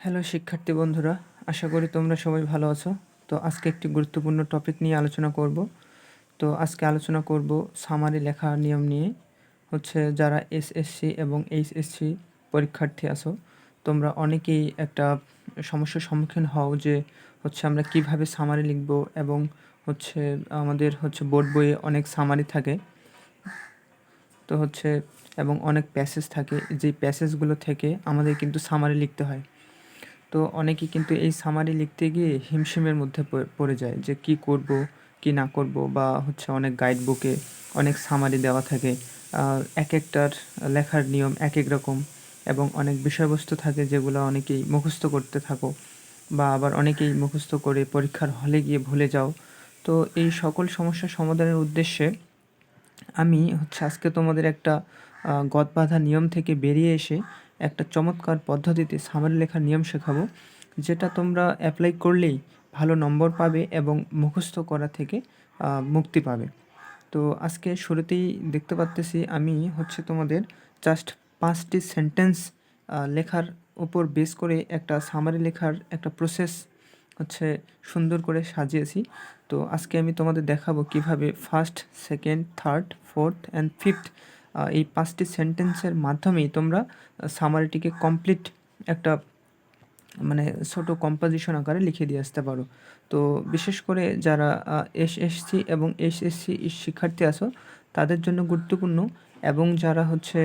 Hello শিক্ষার্থী বন্ধুরা, আশা করি তোমরা সবাই ভালো আছো। তো আজকে একটি গুরুত্বপূর্ণ টপিক নিয়ে আলোচনা করব। তো আজকে আলোচনা করব সামারি লেখার নিয়ম নিয়ে। হচ্ছে যারা এসএসসি এবং এইচএসসি পরীক্ষার্থী আছো, তোমরা অনেকেই একটা সমস্যার সম্মুখীন হও যে, হচ্ছে আমরা কীভাবে সামারি লিখব এবং হচ্ছে আমাদের হচ্ছে বোর্ড বইয়ে অনেক সামারি থাকে। তো হচ্ছে, এবং অনেক প্যাসেজ থাকে, যেই প্যাসেজগুলো থেকে আমাদের কিন্তু সামারি লিখতে হয়। তো অনেকে কিন্তু এই সামারি লিখতে গিয়ে হিমশিমের মধ্যে পড়ে যায় যে কি করব, কি না করব বা হচ্ছে অনেক গাইড বুকে অনেক সামারি দেওয়া থাকে। এক একটার লেখার নিয়ম এক এক রকম এবং অনেক বিষয়বস্তু থাকে যেগুলো অনেকেই মুখস্থ করতে থাকো বা আবার অনেকেই মুখস্থ করে পরীক্ষার হলে গিয়ে ভুলে যাও। তো এই সকল সমস্যা সমাধানের উদ্দেশ্যে আমি হচ্ছে আজকে তোমাদের একটা গদ গদবাঁধা নিয়ম থেকে বেরিয়ে এসে একটা চমৎকার পদ্ধতিতে সামারি লেখার নিয়ম শেখাবো, যেটা তোমরা অ্যাপ্লাই করলেই ভালো নম্বর পাবে এবং মুখস্থ করা থেকে মুক্তি পাবে। তো আজকে শুরুতেই দেখতে পাচ্তেছি আমি হচ্ছে তোমাদের জাস্ট পাঁচটি সেন্টেন্স লেখার উপর বেস করে একটা সামারি লেখার একটা প্রসেস হচ্ছে সুন্দর করে সাজিয়েছি। তো আজকে আমি তোমাদের দেখাবো কীভাবে first second third fourth and fifth এই পাঁচটি সেন্টেন্সের মাধ্যমেই তোমরা সামারিটিকে কমপ্লিট একটা মানে ছোট কম্পোজিশন আকারে লিখে দিয়ে আসতে পারো। তো বিশেষ করে যারা এস এসএসসি এবং এইচএসসি শিক্ষার্থী আছো, তাদের জন্য গুরুত্বপূর্ণ এবং যারা হচ্ছে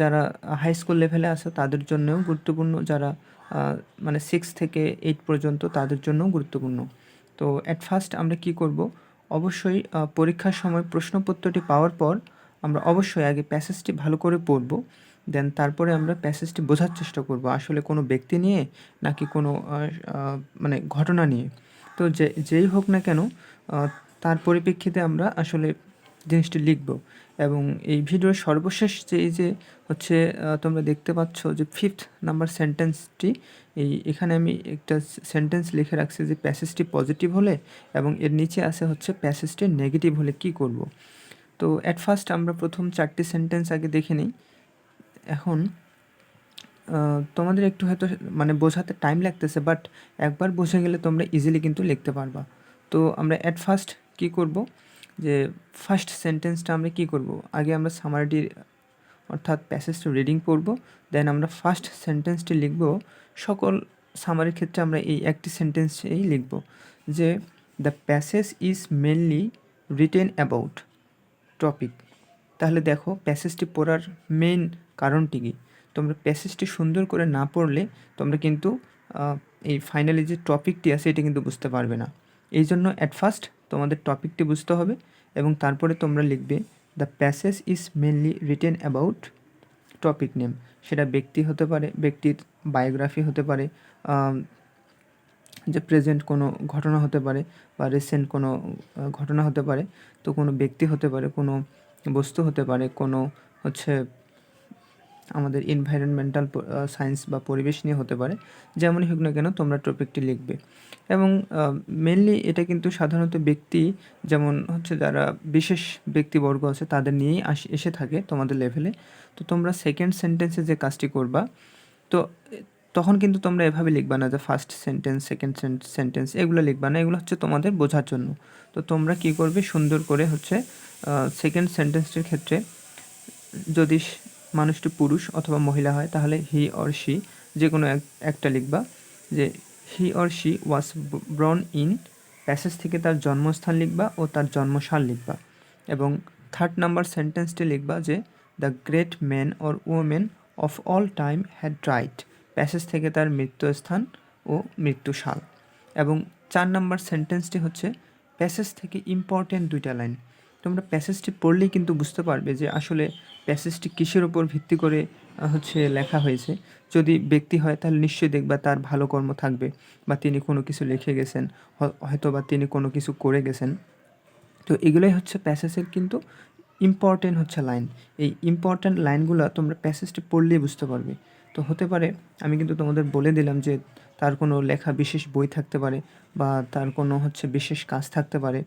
যারা হাই স্কুল লেভেলে আছে, তাদের জন্যও গুরুত্বপূর্ণ। যারা মানে সিক্স থেকে এইট পর্যন্ত, তাদের জন্যও গুরুত্বপূর্ণ। তো অ্যাট ফার্স্ট আমরা কি করব? অবশ্যই পরীক্ষার সময় প্রশ্নপত্রটি পাওয়ার পর আমরা অবশ্যই আগে প্যাসেজটি ভালো করে পড়ব দেন তারপরে আমরা প্যাসেজটি বোঝার চেষ্টা করব, আসলে কোনো ব্যক্তি নিয়ে নাকি কোনো মানে ঘটনা নিয়ে। তো যে, যেই হোক না কেন তার পরিপ্রেক্ষিতে আমরা আসলে জিনিসটি লিখব। এবং এই ভিডিওর সর্বশেষ যে, এই যে হচ্ছে তোমরা দেখতে পাচ্ছ যে ফিফথ নাম্বার সেন্টেন্সটি এই, এখানে আমি একটা সেন্টেন্স লিখে রাখছি যে প্যাসেজটি পজিটিভ হলে এবং এর নিচে আছে হচ্ছে প্যাসেজটি নেগেটিভ হলে কি করব? তো অ্যাট ফার্স্ট আমরা প্রথম চারটি সেন্টেন্স আগে দেখে নিই। এখন তোমাদের একটু হয়তো মানে বোঝাতে টাইম লাগতেছে বাট একবার বুঝে গেলে তোমরা ইজিলি কিন্তু লিখতে পারবা। তো আমরা অ্যাট ফার্স্ট কী করব? যে ফার্স্ট সেন্টেন্সটা আমরা কী করব? আগে আমরা সামারিটি অর্থাৎ প্যাসেজটা রিডিং পড়ব দেন আমরা ফার্স্ট সেন্টেন্সটি লিখব। সকল সামারির ক্ষেত্রে আমরা এই একটি সেন্টেন্সেই লিখব যে the passage is mainly written about topic তাহলে দেখো প্যাসেজটি পড়ার মেন কারণটি কী? তোমরা প্যাসেজটি সুন্দর করে না পড়লে তোমরা কিন্তু এই ফাইনালি যে টপিকটি আছে, এটা কিন্তু বুঝতে পারবে না। এই জন্য অ্যাট ফার্স্ট তোমাদের টপিকটি বুঝতে হবে এবং তারপরে তোমরা লিখবে the passage is mainly written about topic name সেটা ব্যক্তি হতে পারে, ব্যক্তির বায়োগ্রাফি হতে পারে যে প্রেজেন্ট কোনো ঘটনা হতে পারে বা রিসেন্ট কোনো ঘটনা হতে পারে, তো কোনো ব্যক্তি হতে পারে, কোনো বস্তু হতে পারে, কোনো হচ্ছে আমাদের এনভায়রনমেন্টাল সায়েন্স বা পরিবেশ নিয়ে হতে পারে, যেমনই হোক না কেন তোমরা টপিকটি লিখবে। এবং মেনলি এটা কিন্তু সাধারণত ব্যক্তি, যেমন হচ্ছে যারা বিশেষ ব্যক্তিবর্গ আছে, তাদের নিয়েই এসে থাকে তোমাদের লেভেলে তো তোমরা সেকেন্ড সেন্টেন্সে যে কাজটি করবা, তো তখন কিন্তু তোমরা এভাবে লিখবা না যে ফার্স্ট সেন্টেন্স সেকেন্ড সেন্টেন্স এগুলো লিখবা না, এগুলো হচ্ছে তোমাদের বোঝার জন্য। তো তোমরা কি করবে? সুন্দর করে হচ্ছে সেকেন্ড সেন্টেন্সটির ক্ষেত্রে যদি মানুষটি পুরুষ অথবা মহিলা হয়, তাহলে হি অর শি যে কোনো এক- একটা লিখবা যে he or she was born in passage থেকে তার জন্মস্থান লিখবা ও তার জন্মসাল লিখবা। এবং থার্ড নাম্বার সেন্টেন্সটি লিখবা যে the great man or women of all time had write passage থেকে তার মৃত্যুস্থান ও মৃত্যুসাল এবং চার নাম্বার সেন্টেন্সটি হচ্ছে, প্যাসেজ থেকে ইম্পর্টেন্ট দুইটা লাইন। তোমরা প্যাসেজটি পড়লেই কিন্তু বুঝতে পারবে যে আসলে প্যাসেজটি কিসের উপর ভিত্তি করে হচ্ছে লেখা হয়েছে। যদি ব্যক্তি হয়, তাহলে নিশ্চয়ই দেখবা তার ভালো কর্ম থাকবে বা তিনি কোনো কিছু লিখে গেছেন হয়তো বা তিনি কোনো কিছু করে গেছেন। তো এগুলোই হচ্ছে প্যাসেজের কিন্তু ইম্পর্টেন্ট হচ্ছে লাইন। এই ইম্পর্ট্যান্ট লাইনগুলো তোমরা প্যাসেজটি পড়লেই বুঝতে পারবে। তো হতে পারে, আমি কিন্তু তোমাদের বলে দিলাম যে তার কোনো লেখা বিশেষ বই থাকতে পারে বা তার কোনো হচ্ছে বিশেষ কাজ থাকতে পারে।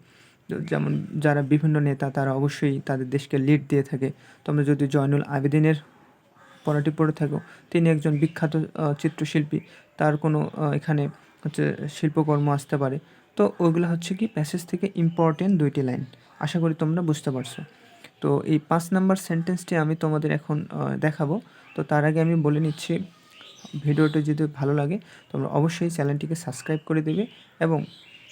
যেমন যারা বিভিন্ন নেতা তারা অবশ্যই তাদের দেশকে লিড দিয়ে থাকে। তোমরা যদি জয়নুল আবেদিনের পড়াটি পড়ে থাকো, তিনি একজন বিখ্যাত চিত্রশিল্পী, তার কোনো এখানে হচ্ছে শিল্পকর্ম আসতে পারে। তো ওইগুলো হচ্ছে কি প্যাসেজ থেকে ইম্পর্টেন্ট দুইটি লাইন আশা করি তোমরা বুঝতে পারছ। তো এই পাঁচ নাম্বার সেন্টেন্সটি আমি তোমাদের এখন দেখাবো। তো তার আগে আমি বলে নিচ্ছি, ভিডিওটি যদি ভালো লাগে, তোমরা অবশ্যই চ্যানেলটিকে সাবস্ক্রাইব করে দেবে এবং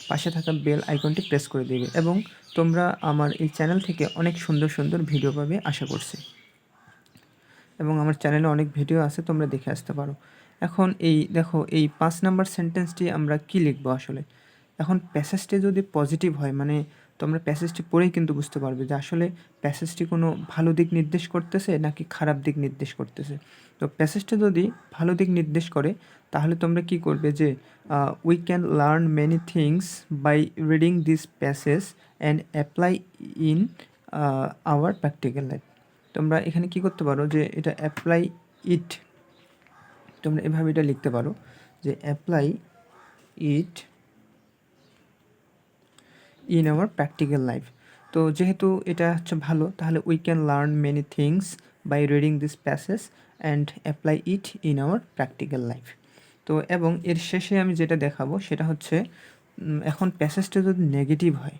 পাশে থাকা বেল আইকনটি প্রেস করে দেবে এবং তোমরা আমার এই চ্যানেল থেকে অনেক সুন্দর সুন্দর ভিডিও পাবে আশা করছি। এবং আমার চ্যানেলে অনেক ভিডিও আছে, তোমরা দেখে আসতে পারো। এখন এই, দেখো, এই পাঁচ নাম্বার সেন্টেন্সটি আমরা কি লিখব আসলে? এখন প্যাসেজটি যদি পজিটিভ হয় মানে তোমরা প্যাসেজটি পড়েই কিন্তু বুঝতে পারবে যে আসলে প্যাসেজটি কোনো ভালো দিক নির্দেশ করতেছে নাকি খারাপ দিক নির্দেশ করতেছে। তো প্যাসেজটা যদি ভালো দিক নির্দেশ করে, তাহলে তোমরা কি করবে যে we can learn many things by reading this passage and apply in our practical life তোমরা এখানে কি করতে পারো যে, এটা অ্যাপ্লাই ইট তোমরা এভাবে এটা লিখতে পারো যে apply it in our practical life তো যেহেতু এটা হচ্ছে ভালো, তাহলে we can learn many things by reading this passage and apply it in our practical life তো এবং এর শেষে আমি যেটা দেখাবো, সেটা হচ্ছে এখন প্যাসেজটা যদি নেগেটিভ হয়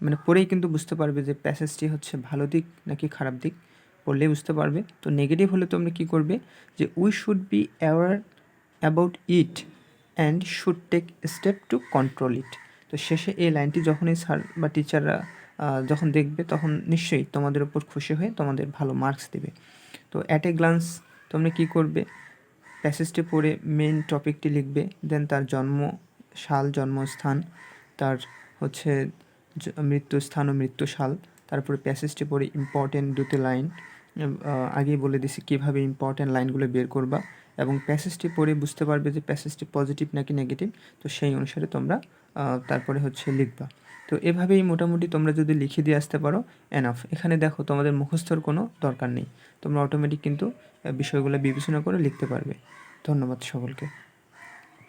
মানে পড়েই কিন্তু বুঝতে পারবে যে প্যাসেজটি হচ্ছে ভালো দিক নাকি খারাপ দিক, পড়লেই বুঝতে পারবে। তো নেগেটিভ হলে তোমরা কী করবে? যে we should be aware about it and should take step to control it তো শেষে এই লাইনটি যখনই স্যার বা টিচাররা যখন দেখবে, তখন নিশ্চয়ই তোমাদের উপর খুশি হয়ে তোমাদের ভালো মার্কস দেবে। তো অ্যাট এ গ্লান্স তোমরা কী করবে? প্যাসেজটি পড়ে মেন টপিকটি লিখবে দেন তার জন্ম সাল, জন্মস্থান, তার হচ্ছে জ- মৃত্যুস্থান ও মৃত্যুসাল, তারপরে প্যাসেজটি পড়ে ইম্পর্টেন্ট দুটি লাইন আগেই বলে দিছি কীভাবে ইম্পর্টেন্ট লাইনগুলো বের করবা, এবং প্যাসেজটি পড়ে বুঝতে পারবে যে প্যাসেজটি পজিটিভ নাকি নেগেটিভ তো সেই অনুসারে তোমরা তারপরে হচ্ছে লিখবা। তো এভাবেই মোটামুটি তোমরা যদি লিখে দিয়ে আসতে পারো এনাফ এখানে দেখো, তোমাদের মুখস্থর কোনো দরকার নেই। তোমরা অটোমেটিক কিন্তু বিষয়গুলো বিবেচনা করে লিখতে পারবে। ধন্যবাদ সকলকে।